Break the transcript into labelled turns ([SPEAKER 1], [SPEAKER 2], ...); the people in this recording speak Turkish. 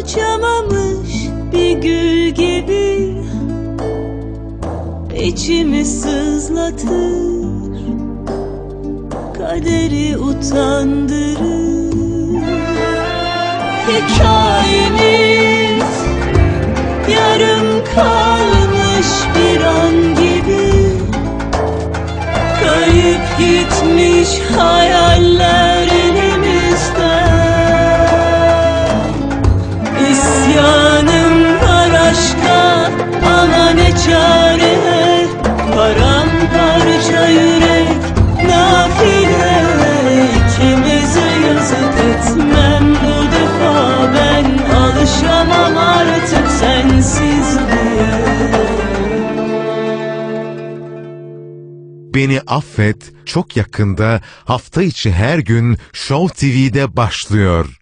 [SPEAKER 1] açamamış bir gül gibi. İçimi sızlatır kaderi utandırır. Hikayemiz yarım kalmış bir an gibi. Kayıp gitmiş hayal
[SPEAKER 2] Beni Affet çok yakında hafta içi her gün Show TV'de başlıyor.